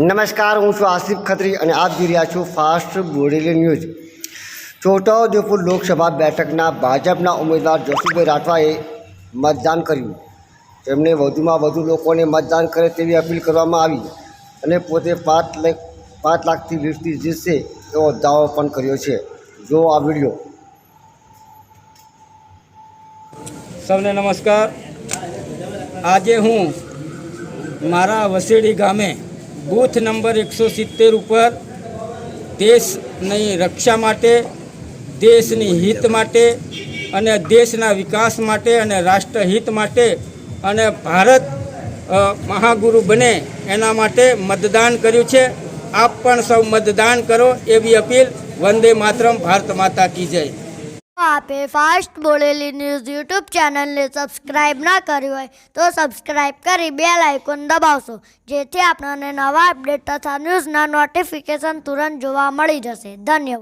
નમસ્કાર, હું છું આસિફ ખત્રી અને આપ જોઈ રહ્યા છો ફાસ્ટ બોરેલી ન્યૂઝ. છોટાઉદેપુર લોકસભા બેઠકના ભાજપના ઉમેદવાર જસુભાઈ રાઠવાએ મતદાન કર્યું. તેમણે વધુમાં વધુ લોકોને મતદાન કરે તેવી અપીલ કરવામાં આવી અને પોતે પાંચ લાખ પાંચ લાખથી વીસથી જીતશે એવો દાવો પણ કર્યો છે. જો આ વીડિયો સૌને નમસ્કાર. આજે હું મારા વસેડી ગામે બૂથ નંબર એકસો સિત્તેર ઉપર દેશની રક્ષા માટે, દેશની હિત માટે અને દેશના વિકાસ માટે અને રાષ્ટ્રહિત માટે અને ભારત મહાગુરુ બને એના માટે મતદાન કર્યું છે. આપ પણ સૌ મતદાન કરો એવી અપીલ વંદે માતરમ, ભારત માતા કી જય. આપે ફાસ્ટ બોલેલી ન્યૂઝ યુટ્યુબ ચેનલને સબસ્ક્રાઇબ ના કર્યું હોય તો સબસ્ક્રાઇબ કરી બેલ આઇકોન દબાવશો. જેથી આપણને નવા અપડેટ તથા ન્યૂઝના નોટિફિકેશન તુરંત જોવા મળી જશે. ધન્યવાદ.